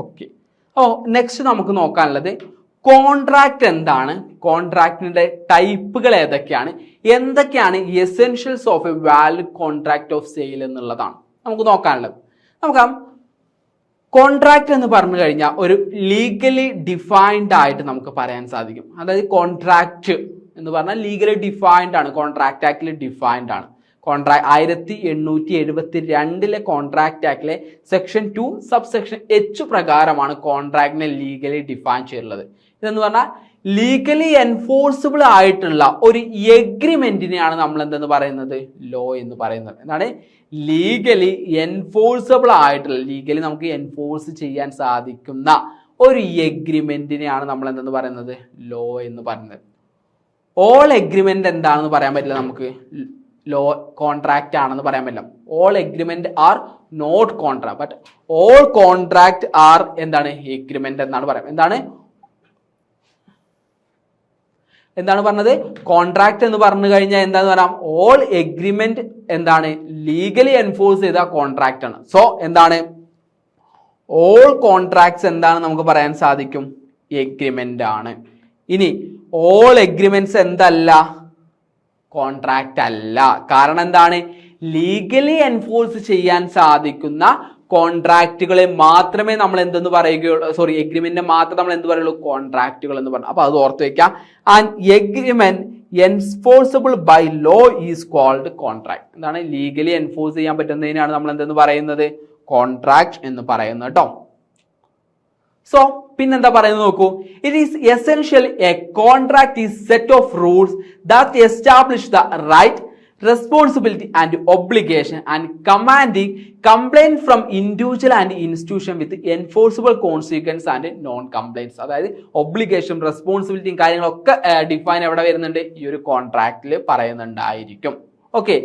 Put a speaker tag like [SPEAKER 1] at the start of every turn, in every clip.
[SPEAKER 1] Okay ഓ next നമുക്ക് നോക്കാനുള്ളത് contract എന്താണ്? കോൺട്രാക്ടിന്റെ ടൈപ്പുകൾ ഏതൊക്കെയാണ്? എന്തൊക്കെയാണ് essentials of a valid contract of sale എന്നുള്ളതാണ് നമുക്ക് നോക്കാനുള്ളത്. നോക്കാം കോൺട്രാക്ട് എന്ന് പറഞ്ഞു കഴിഞ്ഞാൽ ഒരു ലീഗലി ഡിഫൈൻഡ് ആയിട്ട് നമുക്ക് പറയാൻ സാധിക്കും. അതായത് കോൺട്രാക്ട് എന്ന് പറഞ്ഞാൽ ലീഗലി ഡിഫൈൻഡ് ആണ്. കോൺട്രാക്ട് ആക്ടിൽ ഡിഫൈൻഡ് ആണ്. കോൺട്രാക്ട് ആയിരത്തി എണ്ണൂറ്റി എഴുപത്തി രണ്ടിലെ contract ആക്ടിലെ section two sub section H പ്രകാരമാണ് കോൺട്രാക്ടിനെ ലീഗലി ഡിഫൈൻ ചെയ്തിട്ടുള്ളത്. ഇതെന്ന് പറഞ്ഞാൽ ലീഗലി എൻഫോഴ്സിബിൾ ആയിട്ടുള്ള ഒരു എഗ്രിമെന്റിനെയാണ് നമ്മൾ എന്തെന്ന് പറയുന്നത്? ലോ എന്ന് പറയുന്നത്. എന്താണ്? ലീഗലി എൻഫോഴ്സബിൾ ആയിട്ടുള്ള ലീഗലി നമുക്ക് എൻഫോഴ്സ് ചെയ്യാൻ സാധിക്കുന്ന ഒരു എഗ്രിമെന്റിനെയാണ് നമ്മൾ എന്തെന്ന് പറയുന്നത്? ലോ എന്ന് പറയുന്നത്. ഓൾ എഗ്രിമെന്റ് എന്താണെന്ന് പറയാൻ പറ്റില്ല നമുക്ക്. ലോ കോൺട്രാക്റ്റ് ആണെന്ന് പറയാൻ പറ്റില്ല. All agreement are not contract but all contract are എന്താണ്? എഗ്രിമെന്റ് എന്നാണ് പറയാം. എന്താണ്? എന്താണ് പറഞ്ഞത്? കോൺട്രാക്ട് എന്ന് പറഞ്ഞു കഴിഞ്ഞാൽ എന്താന്ന് പറയാം? ഓൾ എഗ്രിമെന്റ് എന്താണ്? ലീഗലി എൻഫോഴ്സ് ചെയ്ത കോൺട്രാക്ട് ആണ്. സോ എന്താണ്? ഓൾ കോൺട്രാക്ട്സ് എന്താണ് നമുക്ക് പറയാൻ സാധിക്കും? എഗ്രിമെന്റ് ആണ്. ഇനി ഓൾ എഗ്രിമെന്റ്സ് എന്തല്ല? കോൺട്രാക്റ്റ് അല്ല. കാരണം എന്താണ്? ലീഗലി എൻഫോഴ്സ് ചെയ്യാൻ സാധിക്കുന്ന കോൺട്രാക്റ്റുകളെ മാത്രമേ നമ്മൾ എന്തെന്ന് പറയുകയുള്ളൂ സോറി എഗ്രിമെന്റിനെ മാത്രം നമ്മൾ എന്ത് പറയുള്ളൂ? കോൺട്രാക്റ്റുകൾ എന്ന് പറഞ്ഞു. അപ്പൊ അത് ഓർത്ത് വെക്കാം. And agreement enforceable by law is called contract എന്താണ്? ലീഗലി എൻഫോഴ്സ് ചെയ്യാൻ പറ്റുന്നതിനാണ് നമ്മൾ എന്തെന്ന് പറയുന്നത്? കോൺട്രാക്ട് എന്ന് പറയുന്നത് കേട്ടോ സോ പിന്നെന്താ പറയുന്നത് നോക്കൂ. It is essential a contract is set of rules that establish the right responsibility and obligation and commanding compliance from individual and institution with enforceable consequence and non compliance അതായത് obligation റെസ്പോൺസിബിലിറ്റിയും കാര്യങ്ങളൊക്കെ define എവിടെ വരുന്നുണ്ട്? ഈ ഒരു കോൺട്രാക്റ്റിൽ പറയുന്നുണ്ടായിരിക്കും. Okay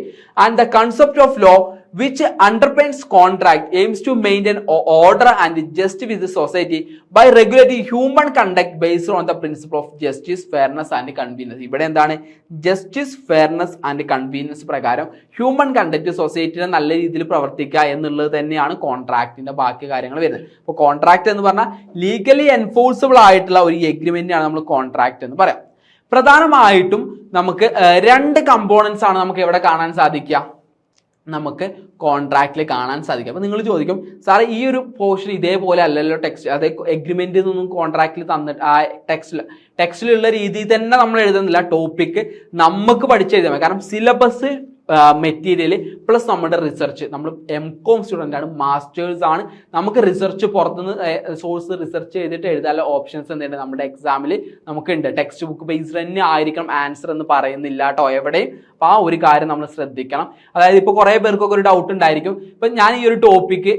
[SPEAKER 1] and the concept of law which underpins contract aims to maintain order and justice with the society by regulating human conduct based on the principle of justice fairness and convenience. ഇവിടെ എന്താണ്? Justice fairness and convenience പ്രകാരം human conduct സൊസൈറ്റിനെ നല്ല രീതിയിൽ പ്രവർത്തിക്കുക എന്നുള്ളത് തന്നെയാണ് കോൺട്രാക്റ്റിന്റെ ബാക്കി കാര്യങ്ങൾ വരുന്നത്. അപ്പോൾ കോൺട്രാക്ട് എന്ന് പറഞ്ഞാൽ ലീഗലി എൻഫോഴ്സിബിൾ ആയിട്ടുള്ള ഒരു എഗ്രിമെന്റിനാണ് നമ്മൾ കോൺട്രാക്ട് എന്ന് പറയാം. പ്രധാനമായിട്ടും നമുക്ക് രണ്ട് കമ്പോണൻസ് ആണ് നമുക്ക് എവിടെ കാണാൻ സാധിക്കുക. നമുക്ക് കോൺട്രാക്റ്റിൽ കാണാൻ സാധിക്കും. അപ്പോൾ നിങ്ങൾ ചോദിക്കും സാറേ ഈ ഒരു പോർഷൻ ഇതേപോലെ അല്ലല്ലോ ടെക്സ്റ്റ് അതേ എഗ്രിമെന്റിൽ നിന്നും കോൺട്രാക്റ്റിൽ തന്നിട്ട് ആ ടെക്സ്റ്റിൽ ടെക്സ്റ്റിലുള്ള രീതിയിൽ തന്നെ നമ്മൾ എഴുതുന്നില്ല. ടോപ്പിക്ക് നമുക്ക് പഠിച്ചെഴുതാൻ മതി കാരണം സിലബസ് മെറ്റീരിയൽ പ്ലസ് നമ്മുടെ റിസർച്ച് നമ്മൾ എം കോം സ്റ്റുഡന്റ് ആണ് മാസ്റ്റേഴ്സ് ആണ്. നമുക്ക് റിസർച്ച് പുറത്തുനിന്ന് സോഴ്സ് റിസർച്ച് ചെയ്തിട്ട് എഴുതാനുള്ള ഓപ്ഷൻസ് എന്തുണ്ട്? നമ്മുടെ എക്സാമിൽ നമുക്കുണ്ട്. ടെക്സ്റ്റ് ബുക്ക് ബേസ്ഡ് തന്നെ ആയിരിക്കണം ആൻസർ എന്ന് പറയുന്നില്ല കേട്ടോ എവിടെയും. അപ്പോൾ ആ ഒരു കാര്യം നമ്മൾ ശ്രദ്ധിക്കണം. അതായത് ഇപ്പോൾ കുറേ പേർക്കൊക്കെ ഒരു ഡൗട്ട് ഉണ്ടായിരിക്കും. ഇപ്പം ഞാൻ ഈ ഒരു ടോപ്പിക്ക്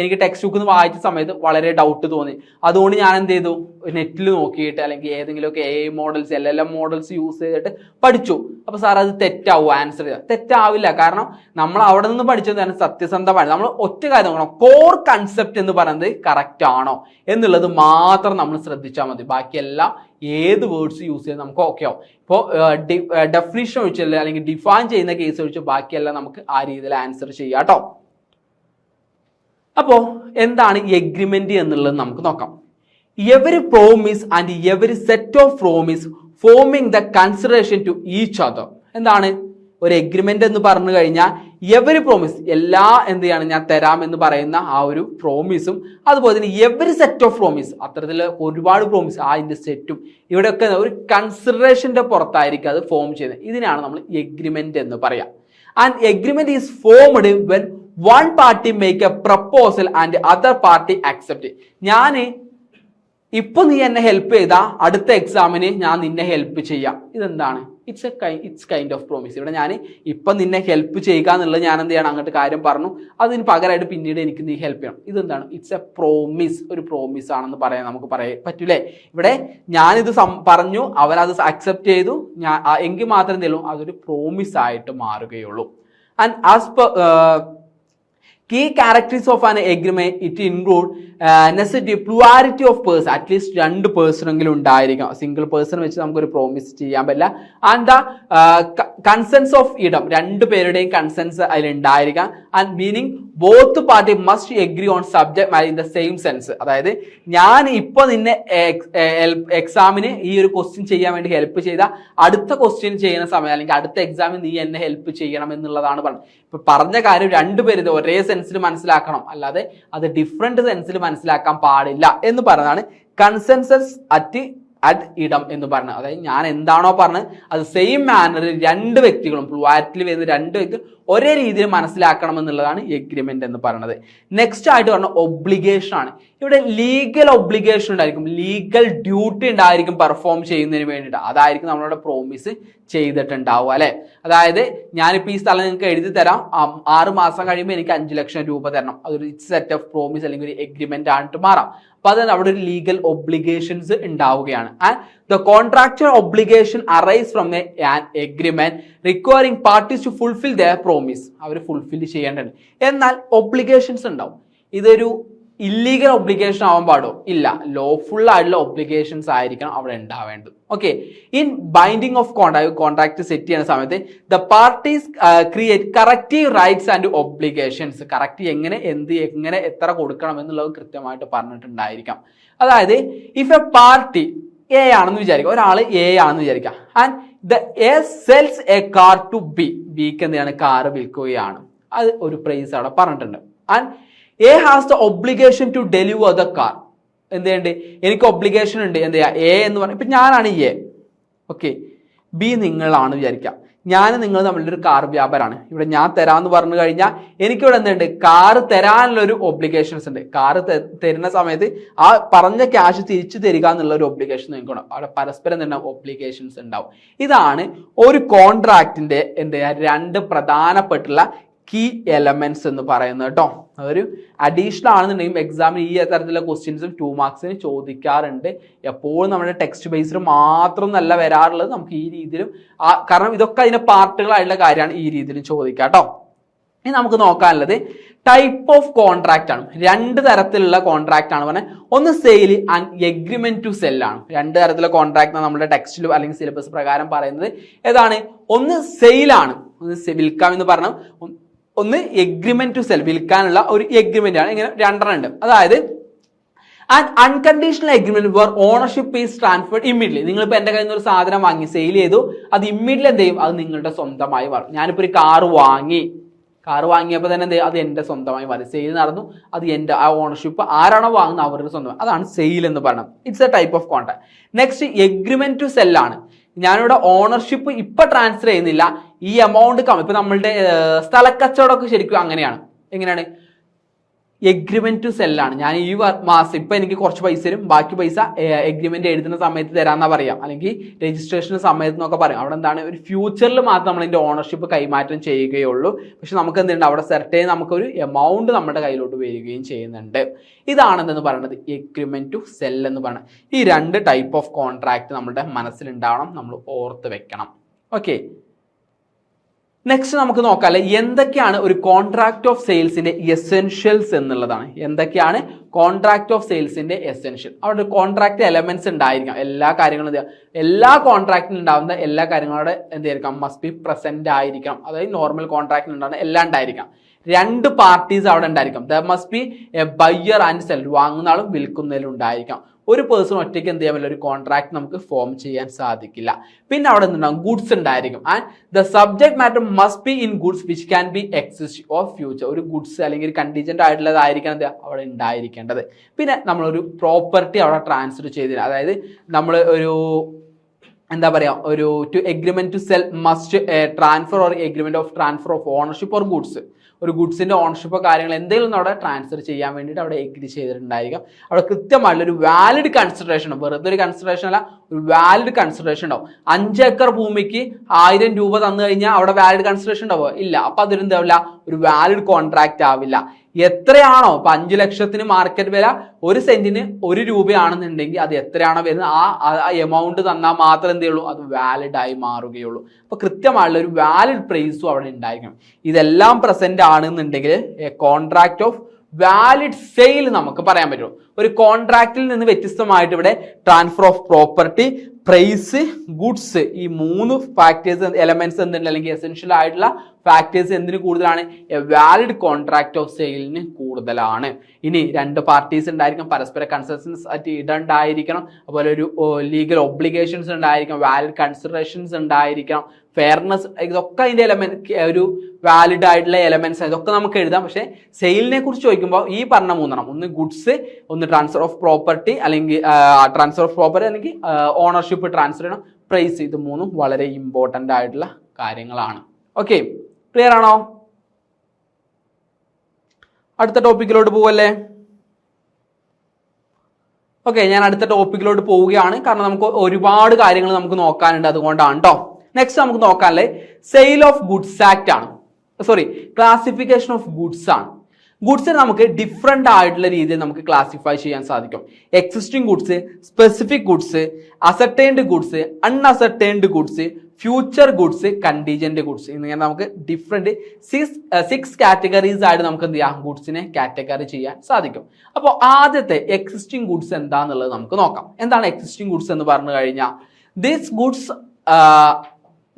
[SPEAKER 1] എനിക്ക് ടെക്സ്റ്റ് ബുക്ക് വായിച്ച സമയത്ത് വളരെ ഡൗട്ട് തോന്നി. അതുകൊണ്ട് ഞാൻ എന്ത് ചെയ്തു? നെറ്റിൽ നോക്കിയിട്ട് അല്ലെങ്കിൽ ഏതെങ്കിലുമൊക്കെ A models L L M models use ചെയ്തിട്ട് പഠിച്ചു. അപ്പോൾ സാർ അത് തെറ്റാവും? ആൻസർ ചെയ്താൽ തെറ്റാവില്ല. കാരണം നമ്മൾ അവിടെ നിന്ന് പഠിച്ചത് തന്നെ സത്യസന്ധമാണ്. നമ്മൾ ഒറ്റ കാര്യം നോക്കണം. കോർ കൺസെപ്റ്റ് എന്ന് പറയുന്നത് കറക്റ്റ് ആണോ എന്നുള്ളത് മാത്രം നമ്മൾ ശ്രദ്ധിച്ചാൽ മതി. ബാക്കിയെല്ലാം ഏത് വേർഡ്സ് യൂസ് ചെയ്ത് നമുക്ക് ഓക്കെ ആവും. ഇപ്പോൾ ഡെഫിനിഷൻ ഒഴിച്ചല്ല അല്ലെങ്കിൽ ഡിഫൈൻ ചെയ്യുന്ന കേസ് ഒഴിച്ച് ബാക്കിയെല്ലാം നമുക്ക് ആ രീതിയിൽ ആൻസർ ചെയ്യാം കേട്ടോ. അപ്പോൾ എന്താണ് എഗ്രിമെന്റ് എന്നുള്ളത് നമുക്ക് നോക്കാം. Every promise and every set of promise forming the consideration to each other എന്താണ്? ഒരു എഗ്രിമെന്റ് എന്ന് പറഞ്ഞു കഴിഞ്ഞാൽ എവരി പ്രോമിസ് എല്ലാ എന്ത് ചെയ്യാണ് ഞാൻ തരാം എന്ന് പറയുന്ന ആ ഒരു പ്രോമിസും അതുപോലെ തന്നെ എവരി സെറ്റ് ഓഫ് പ്രോമിസ് അത്തരത്തിൽ ഒരുപാട് പ്രോമിസ് ആ അതിന്റെ സെറ്റും ഇവിടെയൊക്കെ ഒരു കൺസിഡറേഷന്റെ പുറത്തായിരിക്കും അത് ഫോം ചെയ്യുന്നത്. ഇതിനാണ് നമ്മൾ എഗ്രിമെന്റ് എന്ന് പറയാം. And agreement is formed when one party make a proposal and other party accept ഞാൻ ഇപ്പൊ നീ എന്നെ ഹെൽപ്പ് ചെയ്താ അടുത്ത എക്സാമിന് ഞാൻ നിന്നെ ഹെൽപ്പ് ചെയ്യാം. ഇതെന്താണ്? ഇറ്റ്സ് എ കൈ ഇറ്റ്സ് കൈൻഡ് ഓഫ് പ്രോമിസ് ഇവിടെ ഞാൻ ഇപ്പം നിന്നെ ഹെൽപ്പ് ചെയ്യുക എന്നുള്ളത് ഞാൻ എന്ത് ചെയ്യണം? അങ്ങോട്ട് കാര്യം പറഞ്ഞു. അതിന് പകരമായിട്ട് പിന്നീട് എനിക്ക് നീ ഹെൽപ്പ് ചെയ്യണം. ഇതെന്താണ്? ഇറ്റ്സ് എ പ്രോമിസ് ഒരു പ്രോമിസ് ആണെന്ന് പറയാൻ നമുക്ക് പറയാൻ പറ്റൂലേ? ഇവിടെ ഞാനിത് സം പറഞ്ഞു. അവരത് അക്സെപ്റ്റ് ചെയ്തു. ഞാൻ എങ്കിൽ മാത്രമേ എന്തെങ്കിലും അതൊരു പ്രോമിസ് ആയിട്ട് മാറുകയുള്ളൂ. And as per key characters of an agreement it include necessity plurality of person at least രണ്ട് പേഴ്സണെങ്കിലും ഉണ്ടായിരിക്കണം. സിംഗിൾ പേഴ്സൺ വെച്ച് നമുക്കൊരു പ്രോമിസ് ചെയ്യാൻ പറ്റില്ല. ആൻഡ് ദ കൺസെൻസ് ഓഫ് ഇടം രണ്ട് പേരുടെയും കൺസെൻസ് അതിൽ ഉണ്ടായിരിക്കാം and meaning both party must agree on subject matter in the same sense അതായത് ഞാൻ ഇപ്പൊ നിന്നെ എക്സാമിന് ഈ ഒരു ക്വസ്റ്റ്യൻ ചെയ്യാൻ വേണ്ടി ഹെൽപ്പ് ചെയ്ത അടുത്ത ക്വസ്റ്റ്യൻ ചെയ്യുന്ന സമയം അല്ലെങ്കിൽ അടുത്ത എക്സാമിന് നീ എന്നെ ഹെൽപ്പ് ചെയ്യണം എന്നുള്ളതാണ് പറഞ്ഞത്. ഇപ്പൊ പറഞ്ഞ കാര്യം രണ്ടുപേരും ഇത് ഒരേ സെൻസിൽ മനസ്സിലാക്കണം. അല്ലാതെ അത് ഡിഫറെന്റ് സെൻസിൽ മനസ്സിലാക്കാൻ പാടില്ല എന്ന് പറഞ്ഞതാണ് കൺസെൻസസ് അറ്റ് അറ്റ് ഇടം എന്ന് പറഞ്ഞു അതായത് ഞാൻ എന്താണോ പറഞ്ഞത് അത് സെയിം മാനറിൽ രണ്ട് വ്യക്തികളും പ്ലുവാറ്റിൽ വരുന്ന രണ്ട് വ്യക്തി ഒരേ രീതിയിൽ മനസ്സിലാക്കണം എന്നുള്ളതാണ് എഗ്രിമെന്റ് എന്ന് പറയുന്നത്. നെക്സ്റ്റ് ആയിട്ട് പറഞ്ഞ ഒബ്ലിഗേഷൻ ആണ്. ഇവിടെ ലീഗൽ ഒബ്ലിഗേഷൻ ഉണ്ടായിരിക്കും. ലീഗൽ ഡ്യൂട്ടി ഉണ്ടായിരിക്കും പെർഫോം ചെയ്യുന്നതിന് വേണ്ടിയിട്ട്. അതായിരിക്കും നമ്മളുടെ പ്രോമിസ് ചെയ്തിട്ടുണ്ടാവുക അല്ലെ? അതായത് ഞാനിപ്പോൾ ഈ സ്ഥലം നിങ്ങൾക്ക് എഴുതി തരാം. ആറ് മാസം കഴിയുമ്പോൾ എനിക്ക് അഞ്ച് ലക്ഷം രൂപ തരണം. അതൊരു സെറ്റ് ഓഫ് പ്രോമിസ് അല്ലെങ്കിൽ ഒരു എഗ്രിമെന്റ് ആയിട്ട് മാറാം. അപ്പൊ അത് അവിടെ ഒരു ലീഗൽ ഒബ്ലിഗേഷൻസ് ഉണ്ടാവുകയാണ്. And the contractual obligation arise from a an agreement requiring parties to fulfil the promise our fulfil ചെയ്യേണ്ടത് എന്നാൽ ഒബ്ലിഗേഷൻസ് ഉണ്ടാവും. ഇതൊരു ഇല്ലീഗൽ ഒബ്ലിഗേഷൻ ആവാൻ പാടോ. ഇല്ല ലോഫുൾ ആയിട്ടുള്ള ഒബ്ലിഗേഷൻസ് ആയിരിക്കണം അവിടെ ഉണ്ടാവേണ്ടത്. Okay in binding of contract contract set ചെയ്യുന്ന സമയത്ത് the parties create corrective rights and obligations correct എങ്ങനെ എന്ത് എങ്ങനെ എത്ര കൊടുക്കണം എന്നുള്ളത് കൃത്യമായിട്ട് പറഞ്ഞിട്ടുണ്ടായിരിക്കാം. അതായത് ഇഫ് എ പാർട്ടി എ ആണെന്ന് വിചാരിക്കുക ഒരാൾ എ ആണെന്ന് വിചാരിക്കുക. And the A sells a car to B ബിക്ക് എന്താണ്? കാർ വിൽക്കുകയാണ്. അത് ഒരു പ്രൈസ് അവിടെ പറഞ്ഞിട്ടുണ്ട്. And A has the obligation to deliver the car എന്ത് ചെയ്യണ്ട് എനിക്ക് ഒബ്ലിഗേഷൻ ഉണ്ട്. എന്ത് ചെയ്യാം എ എന്ന് പറഞ്ഞു ഇപ്പൊ ഞാനാണ് എ ഓക്കെ ബി നിങ്ങളാണ് വിചാരിക്കാം ഞാൻ നിങ്ങൾ തമ്മിലൊരു കാർ വ്യാപാരമാണ് ഇവിടെ ഞാൻ തരാമെന്ന് പറഞ്ഞു കഴിഞ്ഞാൽ എനിക്കിവിടെ എന്തുണ്ട്? കാറ് തരാനുള്ള ഒരു ഒബ്ലിഗേഷൻസ് ഉണ്ട് കാറ് തരുന്ന സമയത്ത് ആ പറഞ്ഞ ക്യാഷ് തിരിച്ചു തരിക എന്നുള്ള ഒരു ഒബ്ലിഗേഷൻ നിങ്ങൾക്കുണ്ട്. അവിടെ പരസ്പരം തന്നെ ഒബ്ലിഗേഷൻസ് ഉണ്ടാവും. ഇതാണ് ഒരു കോൺട്രാക്റ്റിന്റെ എന്ത് രണ്ട് പ്രധാനപ്പെട്ടുള്ള കീ എലമെന്റ്സ് എന്ന് പറയുന്നത് കേട്ടോ. അതൊരു അഡീഷണൽ ആണെന്നുണ്ടെങ്കിൽ എക്സാമിന് ഈ തരത്തിലുള്ള ക്വസ്റ്റ്യൻസും ടു മാർക്സിന് ചോദിക്കാറുണ്ട്. എപ്പോഴും നമ്മുടെ ടെക്സ്റ്റ് ബേസിൽ മാത്രം നല്ല വരാറുള്ളത്. നമുക്ക് ഈ രീതിയിലും കാരണം ഇതൊക്കെ അതിന്റെ പാർട്ടുകളായിട്ടുള്ള കാര്യമാണ് ഈ രീതിയിലും ചോദിക്കുക കേട്ടോ. ഇനി നമുക്ക് നോക്കാനുള്ളത് ടൈപ്പ് ഓഫ് കോൺട്രാക്റ്റ് ആണ്. രണ്ട് തരത്തിലുള്ള കോൺട്രാക്റ്റ് ആണ്. പറഞ്ഞത് ഒന്ന് sale and agreement to sell ആണ്. രണ്ട് തരത്തിലുള്ള കോൺട്രാക്ട് നമ്മുടെ ടെക്സ്റ്റിൽ അല്ലെങ്കിൽ സിലബസ് പ്രകാരം പറയുന്നത്. ഏതാണ്? ഒന്ന് se- വിൽക്കാം എന്ന് പറഞ്ഞ ഒന്ന് എഗ്രിമെന്റ് ടു സെൽ വിൽക്കാനുള്ള ഒരു എഗ്രിമെന്റ് ആണ്. ഇങ്ങനെ രണ്ടെണ്ണം ഉണ്ട്. അതായത് and unconditional agreement for ownership is transferred immediately നിങ്ങൾ ഇപ്പൊ എന്റെ കയ്യിൽ നിന്ന് ഒരു സാധനം വാങ്ങി സെയിൽ ചെയ്തു അത് ഇമ്മീഡിയറ്റ്ലി എന്ത് ചെയ്യും? അത് നിങ്ങളുടെ സ്വന്തമായി മാറും ഞാനിപ്പോൾ ഒരു കാർ വാങ്ങി. കാർ വാങ്ങിയപ്പോൾ തന്നെ എന്ത് അത് എന്റെ സ്വന്തമായി വരും. സെയിൽ നടന്നു. അത് എന്റെ ആ ഓണർഷിപ്പ് ആരാണോ വാങ്ങുന്നത്? അവരുടെ സ്വന്തം അതാണ് സെയിൽ എന്ന് പറയുന്നത്. It's a type of contract next agreement to സെല്ലാണ് ഞാനിവിടെ ഓണർഷിപ്പ് ഇപ്പൊ ട്രാൻസ്ഫർ ചെയ്യുന്നില്ല. ഈ എമൗണ്ട് കം ഇപ്പൊ നമ്മളുടെ സ്ഥലക്കച്ചവടമൊക്കെ ശരിക്കും അങ്ങനെയാണ്. എങ്ങനെയാണ്? എഗ്രിമെന്റ് ടു സെല്ലാണ് ഞാൻ ഈ മാസം ഇപ്പൊ എനിക്ക് കുറച്ച് പൈസ തരും. ബാക്കി പൈസ എഗ്രിമെന്റ് എഴുതുന്ന സമയത്ത് തരാമെന്നാണ് പറയാം. അല്ലെങ്കിൽ രജിസ്ട്രേഷൻ സമയത്ത് എന്നൊക്കെ പറയാം. അവിടെ എന്താണ്? ഒരു ഫ്യൂച്ചറിൽ മാത്രം നമ്മൾ ഇതിന്റെ ഓണർഷിപ്പ് കൈമാറ്റം ചെയ്യുകയുള്ളൂ. പക്ഷെ നമുക്ക് എന്തുണ്ട്? അവിടെ സെർട്ടേ നമുക്കൊരു എമൗണ്ട് നമ്മുടെ കയ്യിലോട്ട് വരികയും ചെയ്യുന്നുണ്ട്. ഇതാണ് എന്തെന്ന് പറയുന്നത് എഗ്രിമെന്റ് ടു സെൽ എന്ന് പറയുന്നത് ഈ രണ്ട് ടൈപ്പ് ഓഫ് കോൺട്രാക്ട് നമ്മുടെ മനസ്സിലുണ്ടാവണം. നമ്മൾ ഓർത്ത് വെക്കണം. ഓക്കെ നെക്സ്റ്റ് നമുക്ക് നോക്കാം എന്തൊക്കെയാണ് ഒരു കോൺട്രാക്ട് ഓഫ് സെയിൽസിന്റെ എസെൻഷ്യൽസ് എന്നുള്ളതാണ്. എന്തൊക്കെയാണ് കോൺട്രാക്ട് ഓഫ് സെയിൽസിന്റെ എസെൻഷ്യൽ അവിടെ കോൺട്രാക്ട് എലമെന്റ്സ് ഉണ്ടായിരിക്കാം. എല്ലാ കാര്യങ്ങളും എല്ലാ കോൺട്രാക്റ്റിൽ ഉണ്ടാവുന്ന എല്ലാ കാര്യങ്ങളും അവിടെ എന്തായിരിക്കാം മസ്റ്റ് ബി പ്രസന്റ് ആയിരിക്കാം അതായത് നോർമൽ കോൺട്രാക്റ്റിൽ ഉണ്ടാകുന്ന എല്ലാം ഉണ്ടായിരിക്കാം. രണ്ട് പാർട്ടീസ് അവിടെ ഉണ്ടായിരിക്കാം. The must be a buyer and sell വാങ്ങുന്ന ആളും വിൽക്കുന്നതിലും ഉണ്ടായിരിക്കാം. ഒരു പേഴ്സൺ ഒറ്റയ്ക്ക് എന്ത് ചെയ്യാൻ പറ്റില്ല ഒരു കോൺട്രാക്ട് നമുക്ക് ഫോം ചെയ്യാൻ സാധിക്കില്ല. പിന്നെ അവിടെ എന്തുണ്ടാകും ഗുഡ്സ് ഉണ്ടായിരിക്കും. And the subject matter must be in goods which can be exist of future ഒരു ഗുഡ്സ് അല്ലെങ്കിൽ ഒരു കണ്ടീജന്റ് ആയിട്ടുള്ളതായിരിക്കണം അവിടെ ഉണ്ടായിരിക്കേണ്ടത്. പിന്നെ നമ്മളൊരു പ്രോപ്പർട്ടി അവിടെ ട്രാൻസ്ഫർ ചെയ്തില്ല. അതായത് നമ്മൾ ഒരു എന്താ പറയാ ഒരു to agreement to sell must transfer or agreement of transfer of ownership or goods ഒരു ഗുഡ്സിന്റെ ഓണർഷിപ്പോ കാര്യങ്ങൾ എന്തെങ്കിലും അവിടെ ട്രാൻസ്ഫർ ചെയ്യാൻ വേണ്ടിയിട്ട് അവിടെ എഗ്രി ചെയ്തിട്ടുണ്ടായിരിക്കും. അവിടെ കൃത്യമായിട്ടുള്ള ഒരു വാലിഡ് കൺസിഡറേഷൻ വെറുതെ ഒരു കൺസിഡറേഷൻ അല്ല ഒരു വാലിഡ് കൺസിഡറേഷൻ ഉണ്ടാവും. അഞ്ച് ഏക്കർ ഭൂമിക്ക് ആയിരം രൂപ തന്നു കഴിഞ്ഞാൽ അവിടെ വാലിഡ് കൺസിഡറേഷൻ ഉണ്ടാവുക ഇല്ല. അപ്പൊ അതൊരു എന്താവില്ല ഒരു വാലിഡ് കോൺട്രാക്ട് ആവില്ല. എത്രയാണോ? ഇപ്പൊ അഞ്ചു ലക്ഷത്തിന് മാർക്കറ്റ് വില ഒരു സെന്റിന് ഒരു രൂപയാണെന്നുണ്ടെങ്കിൽ അത് എത്രയാണോ വരുന്നത്? ആ എമൗണ്ട് തന്നാൽ മാത്രം എന്തേ ഉള്ളൂ അത് വാലിഡ് ആയി മാറുകയുള്ളൂ. അപ്പൊ കൃത്യമായുള്ള ഒരു വാലിഡ് പ്രൈസും അവിടെ ഉണ്ടായിരിക്കണം. ഇതെല്ലാം പ്രസന്റ് ആണെന്നുണ്ടെങ്കിൽ കോൺട്രാക്ട് ഓഫ് വാലിഡ് സെയിൽ നമുക്ക് പറയാൻ പറ്റും. ഒരു കോൺട്രാക്റ്റിൽ നിന്ന് വ്യത്യസ്തമായിട്ട് ഇവിടെ transfer of property price goods ഈ മൂന്ന് ഫാക്ടേഴ്സ് എലമെന്റ്സ് എന്തുണ്ട്? അല്ലെങ്കിൽ എസെൻഷ്യൽ ആയിട്ടുള്ള ഫാക്ടേഴ്സ് എന്തിന് കൂടുതലാണ്? വാലിഡ് കോൺട്രാക്ട് ഓഫ് സെയിലിന് കൂടുതലാണ്. ഇനി രണ്ട് പാർട്ടീസ് ഉണ്ടായിരിക്കണം പരസ്പര കൺസൾട്ടൻസ് ആയിട്ട് ഇടണ്ടായിരിക്കണം അതുപോലെ ഒരു ലീഗൽ ഒബ്ലിഗേഷൻസ് ഉണ്ടായിരിക്കണം. വാലിഡ് കൺസിഡറേഷൻസ് ഉണ്ടായിരിക്കണം. ഫെയർനെസ് ഇതൊക്കെ അതിന്റെ എലമെന്റ് ഒരു വാലിഡ് ആയിട്ടുള്ള എലമെന്റ്സ് ഇതൊക്കെ നമുക്ക് എഴുതാം. പക്ഷേ സെയിലിനെ കുറിച്ച് ചോദിക്കുമ്പോൾ ഈ പറഞ്ഞ മൂന്നെണ്ണം. ഒന്ന് ഗുഡ്സ് ഒന്ന് ട്രാൻസ്ഫർ ഓഫ് പ്രോപ്പർട്ടി അല്ലെങ്കിൽ ട്രാൻസ്ഫർ ഓഫ് പ്രോപ്പർട്ടി അല്ലെങ്കിൽ ഓണർഷിപ്പ് ട്രാൻസ്ഫർ ചെയ്യണം. പ്രൈസ് ഇത് മൂന്നും വളരെ ഇമ്പോർട്ടന്റ് ആയിട്ടുള്ള കാര്യങ്ങളാണ്. ഓക്കെ ക്ലിയർ ആണോ? അടുത്ത ടോപ്പിക്കിലോട്ട് പോവല്ലേ? ഓക്കെ ഞാൻ അടുത്ത ടോപ്പിക്കിലോട്ട് പോവുകയാണ്. കാരണം നമുക്ക് ഒരുപാട് കാര്യങ്ങൾ നമുക്ക് നോക്കാനുണ്ട് അതുകൊണ്ടാണ് കേട്ടോ നെക്സ്റ്റ് നമുക്ക് നോക്കാനല്ലേ സെയിൽ ഓഫ് ഗുഡ്സ് ആക്ട് ആണ്. സോറി ക്ലാസിഫിക്കേഷൻ ഓഫ് ഗുഡ്സ് ആണ്. ഗുഡ്സിനെ നമുക്ക് ഡിഫറെന്റ് ആയിട്ടുള്ള രീതിയിൽ നമുക്ക് ക്ലാസിഫൈ ചെയ്യാൻ സാധിക്കും. Existing goods specific goods ascertained goods unascertained goods future goods contingent goods എന്നിങ്ങനെ നമുക്ക് ഡിഫറെന്റ് സിക്സ് സിക്സ് കാറ്റഗറീസ് ആയിട്ട് നമുക്ക് എന്ത് ചെയ്യാം? ഗുഡ്സിനെ കാറ്റഗറി ചെയ്യാൻ സാധിക്കും. അപ്പോൾ ആദ്യത്തെ എക്സിസ്റ്റിംഗ് ഗുഡ്സ് എന്താണെന്നുള്ളത് നമുക്ക് നോക്കാം. എന്താണ് എക്സിസ്റ്റിംഗ് ഗുഡ്സ് എന്ന് പറഞ്ഞു കഴിഞ്ഞാൽ this goods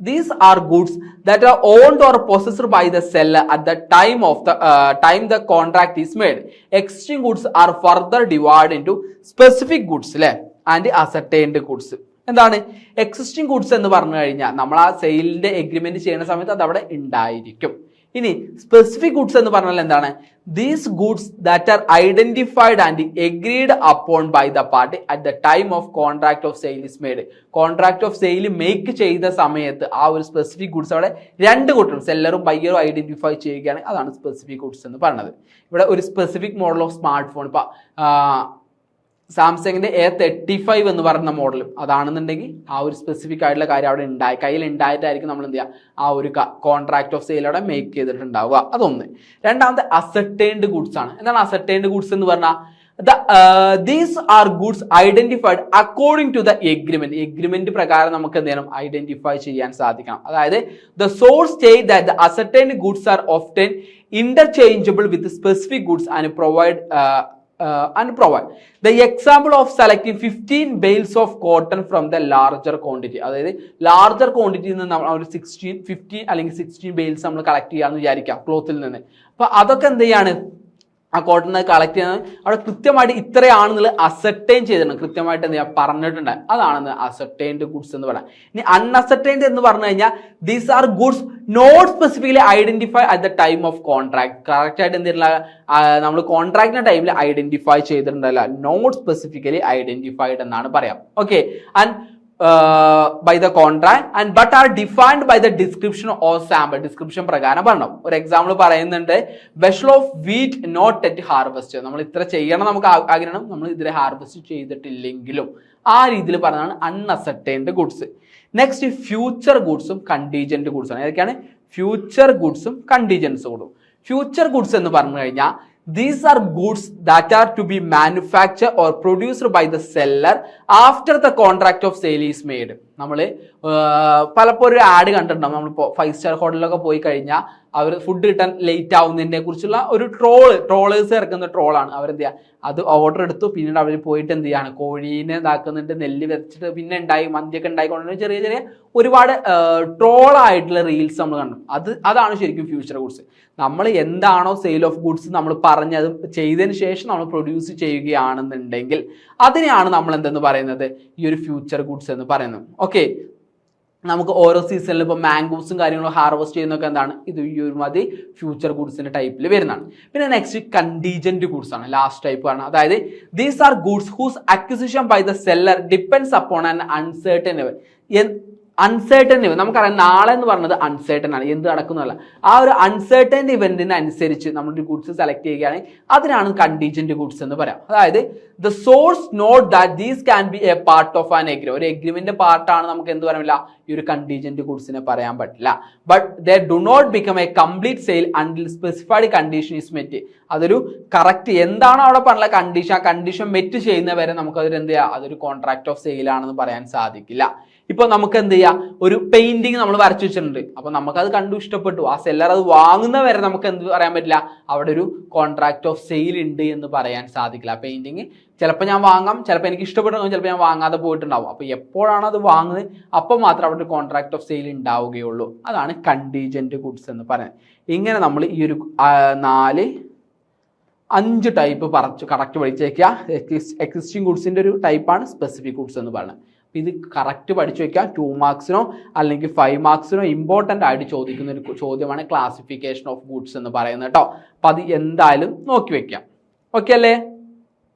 [SPEAKER 1] these are goods that are owned or possessed by the seller at the time of the uh, time the contract is made existing goods are further divided into specific goods അല്ലേ and ascertained goods എന്താണ് existing goods എന്ന് പറഞ്ഞു കഴിഞ്ഞാൽ നമ്മൾ ആ സെയിലിന്റെ agreement ചെയ്യുന്ന സമയത്ത് അത് അവിടെ ഉണ്ടായിരിക്കും ഇനി സ്പെസിഫിക് ഗുഡ്സ് എന്ന് പറഞ്ഞാൽ എന്താണ്? These goods that are identified and agreed upon by the party at the time of contract of sale is made contract of sale make ചെയ്ത സമയത്ത് ആ ഒരു സ്പെസിഫിക് ഗുഡ്സ് അവിടെ രണ്ട് കൂട്ടരും സെല്ലറും ബയ്യറും ഐഡന്റിഫൈ ചെയ്യുകയാണ്. അതാണ് സ്പെസിഫിക് ഗുഡ്സ് എന്ന് പറയുന്നത് ഇവിടെ ഒരു specific model of smart phone ഇപ്പൊ സാംസങ്ങിന്റെ എ തേർട്ടി ഫൈവ് എന്ന് പറയുന്ന മോഡൽ അതാണെന്നുണ്ടെങ്കിൽ ആ ഒരു സ്പെസിഫിക് ആയിട്ടുള്ള കാര്യം അവിടെ ഉണ്ടായി കയ്യിൽ ഉണ്ടായിട്ടായിരിക്കും നമ്മൾ എന്ത് ചെയ്യുക? ആ ഒരു കോൺട്രാക്ട് ഓഫ് സെയിൽ അവിടെ മേക്ക് ചെയ്തിട്ടുണ്ടാവുക. അതൊന്ന്. രണ്ടാമത്തെ അസർട്ടൈൻഡ് ഗുഡ്സ് ആണ്. എന്താണ് അസർട്ടൈൻഡ് ഗുഡ്സ് എന്ന് പറഞ്ഞാൽ these are goods identified according to the agreement agreement പ്രകാരം നമുക്ക് എന്ത് ചെയ്യണം? ഐഡന്റിഫൈ ചെയ്യാൻ സാധിക്കണം. അതായത് the source state that the ascertained goods are often interchangeable with specific goods and provide and provide. The example of selecting 15 bales of cotton from the larger quantity. അതായത് larger ക്വാണ്ടിറ്റിയിൽ നിന്ന് നമ്മൾ ഒരു സിക്സ്റ്റീൻ ഫിഫ്റ്റീൻ അല്ലെങ്കിൽ sixteen bales നമ്മൾ collect ചെയ്യാമെന്ന് വിചാരിക്കാം ക്ലോത്തിൽ നിന്ന്. അപ്പൊ അതൊക്കെ എന്ത് ചെയ്യാണ്? ആ കോട്ടൺ കളക്ട് ചെയ്യുന്നത് അവിടെ കൃത്യമായിട്ട് ഇത്രയാണെന്നുള്ളത് അസർട്ടൈൻ ചെയ്തിട്ടുണ്ട്. കൃത്യമായിട്ട് എന്ത് ചെയ്യുക പറഞ്ഞിട്ടുണ്ട്. അതാണ് അസർട്ടൈൻഡ് ഗുഡ്സ് എന്ന് പറയാം. ഇനി അൺഅസർട്ടൈൻഡ് എന്ന് പറഞ്ഞു കഴിഞ്ഞാൽ these are goods not specifically identify at the time of contract correct ആയിട്ട് എന്തില്ല നമ്മൾ കോൺട്രാക്ടിന്റെ ടൈമിൽ ഐഡന്റിഫൈ ചെയ്തിട്ടുണ്ടല്ല. നോട്ട് സ്പെസിഫിക്കലി ഐഡന്റിഫൈഡ് എന്നാണ് പറയാം. Okay and by the contract and but are defined by the description or sample description പ്രകാരം പറഞ്ഞു ഒരു എക്സാമ്പിൾ പറയുന്നുണ്ട് vessel of wheat not yet harvest നമ്മൾ ഇത്ര ചെയ്യണം നമുക്ക് ആഗ്രഹം. നമ്മൾ ഇതിലെ ഹാർവെസ്റ്റ് ചെയ്തിട്ടില്ലെങ്കിലും ആ രീതിയിൽ പറഞ്ഞതാണ് അൺഅസർട്ടൈൻഡ് ഗുഡ്സ് നെക്സ്റ്റ് ഫ്യൂച്ചർ ഗുഡ്സും കണ്ടീജന്റ് ഗുഡ്സും ആണ് ഏതൊക്കെയാണ്? ഫ്യൂച്ചർ ഗുഡ്സും കണ്ടീജൻസ് ഗുഡും ഫ്യൂച്ചർ ഗുഡ്സ് എന്ന് പറഞ്ഞു കഴിഞ്ഞാൽ These are goods that are to be manufactured or produced by the seller after the contract of sale is made. നമ്മൾ പലപ്പോഴും ഒരു ആഡ് കണ്ടിട്ടുണ്ടാവും. നമ്മളിപ്പോൾ ഫൈവ് സ്റ്റാർ ഹോട്ടലിലൊക്കെ പോയി കഴിഞ്ഞാൽ അവർ ഫുഡ് കിട്ടാൻ ലേറ്റ് ആവുന്നതിനെ കുറിച്ചുള്ള ഒരു ട്രോൾ ട്രോളേഴ്സ് ഇറക്കുന്ന ട്രോളാണ് അവരെന്ത് ചെയ്യുക അത് ഓർഡർ എടുത്തു. പിന്നീട് അവർ പോയിട്ട് എന്ത് ചെയ്യാണ്? കോഴീനെ ഇതാക്കുന്നുണ്ട് നെല്ല് വെച്ചിട്ട് പിന്നെ ഉണ്ടായി മന്തിയൊക്കെ ഉണ്ടായിക്കൊണ്ടു ചെറിയ ചെറിയ ഒരുപാട് ട്രോളായിട്ടുള്ള റീൽസ് നമ്മൾ കണ്ടു. അത് അതാണ് ശരിക്കും ഫ്യൂച്ചർ ഗുഡ്സ് നമ്മൾ എന്താണോ സെയിൽ ഓഫ് ഗുഡ്സ് നമ്മൾ പറഞ്ഞത് ചെയ്തതിന് ശേഷം നമ്മൾ പ്രൊഡ്യൂസ് ചെയ്യുകയാണെന്നുണ്ടെങ്കിൽ അതിനെയാണ് നമ്മൾ എന്തെന്ന് പറയുന്നത്? ഈ ഒരു ഫ്യൂച്ചർ ഗുഡ്സ് എന്ന് പറയുന്നത്. ഓക്കെ നമുക്ക് ഓരോ സീസണിൽ ഇപ്പോൾ മാംഗോസും കാര്യങ്ങളും ഹാർവെസ്റ്റ് ചെയ്യുന്നൊക്കെ എന്താണ്? ഇത് ഈ ഒരു മതി ഫ്യൂച്ചർ ഗുഡ്സിന്റെ ടൈപ്പിൽ വരുന്നതാണ്. പിന്നെ നെക്സ്റ്റ് കണ്ടീജന്റ് ഗുഡ്സ് ആണ് ലാസ്റ്റ് ടൈപ്പ് ആണ്. അതായത് these are goods whose acquisition by the seller depends upon an uncertain uncertain നമുക്കറിയാം നാളെ എന്ന് പറഞ്ഞത് അൺസേർട്ടൻ ആണ്. എന്ത് നടക്കുന്നതല്ല. ആ ഒരു അൺസേർട്ടൻ ഇവന്റിന് അനുസരിച്ച് നമ്മൾ ഒരു ഗുഡ്സ് സെലക്ട് ചെയ്യുകയാണെങ്കിൽ അതിനാണ് കണ്ടീജന്റ് ഗുഡ്സ് എന്ന് പറയാം. അതായത് the source note that these can be a part of an agree ഒരു എഗ്രിമെന്റ് പാർട്ടാണ് നമുക്ക് എന്ത് പറയാനില്ല ഈ ഒരു കണ്ടീജന്റ് ഗുഡ്സിനെ പറയാൻ പറ്റില്ല. But they do not become a complete sale until specified condition is met അതൊരു കറക്റ്റ് എന്താണ് അവിടെ പറഞ്ഞ കണ്ടീഷൻ ആ കണ്ടീഷൻ മെറ്റ് ചെയ്യുന്നവരെ നമുക്ക് അതൊരു എന്ത് ചെയ്യാം? അതൊരു കോൺട്രാക്ട് ഓഫ് സെയിൽ ആണെന്ന് പറയാൻ സാധിക്കില്ല. ഇപ്പൊ നമുക്ക് എന്ത് ചെയ്യാം? ഒരു പെയിന്റിങ് നമ്മൾ വരച്ചു വെച്ചിട്ടുണ്ട്. അപ്പൊ നമുക്കത് കണ്ടു ഇഷ്ടപ്പെട്ടു. ആ സെല്ലർ അത് വാങ്ങുന്ന വരെ നമുക്ക് എന്ത് പറയാൻ പറ്റില്ല? അവിടെ ഒരു കോൺട്രാക്ട് ഓഫ് സെയിൽ ഉണ്ട് എന്ന് പറയാൻ സാധിക്കില്ല. പെയിന്റിങ് ചിലപ്പോൾ ഞാൻ വാങ്ങാം ചിലപ്പോൾ എനിക്ക് ഇഷ്ടപ്പെട്ടു ചിലപ്പോൾ ഞാൻ വാങ്ങാതെ പോയിട്ടുണ്ടാവും. അപ്പോൾ എപ്പോഴാണ് അത് വാങ്ങുന്നത് അപ്പോൾ മാത്രം അവിടെ ഒരു കോൺട്രാക്ട് ഓഫ് സെയിൽ ഉണ്ടാവുകയുള്ളൂ. അതാണ് കണ്ടീജന്റ് ഗുഡ്സ് എന്ന് പറയുന്നത്. ഇങ്ങനെ നമ്മൾ ഈ ഒരു നാല് അഞ്ച് ടൈപ്പ് പറച്ചു കറക്റ്റ് പഠിച്ചേക്കുക എക്സിസ്റ്റിംഗ് ഗുഡ്സിന്റെ ഒരു ടൈപ്പാണ് സ്പെസിഫിക് ഗുഡ്സ് എന്ന് പറയുന്നത്. അപ്പോൾ ഇത് കറക്റ്റ് പഠിച്ചു വെക്കുക ടു മാർക്സിനോ അല്ലെങ്കിൽ ഫൈവ് മാർക്സിനോ ഇമ്പോർട്ടന്റ് ആയിട്ട് ചോദിക്കുന്ന ഒരു ചോദ്യമാണ് ക്ലാസിഫിക്കേഷൻ ഓഫ് ഗുഡ്സ് എന്ന് പറയുന്നത് കേട്ടോ അപ്പം അത് എന്തായാലും നോക്കി വെക്കാം. ഓക്കെ അല്ലേ?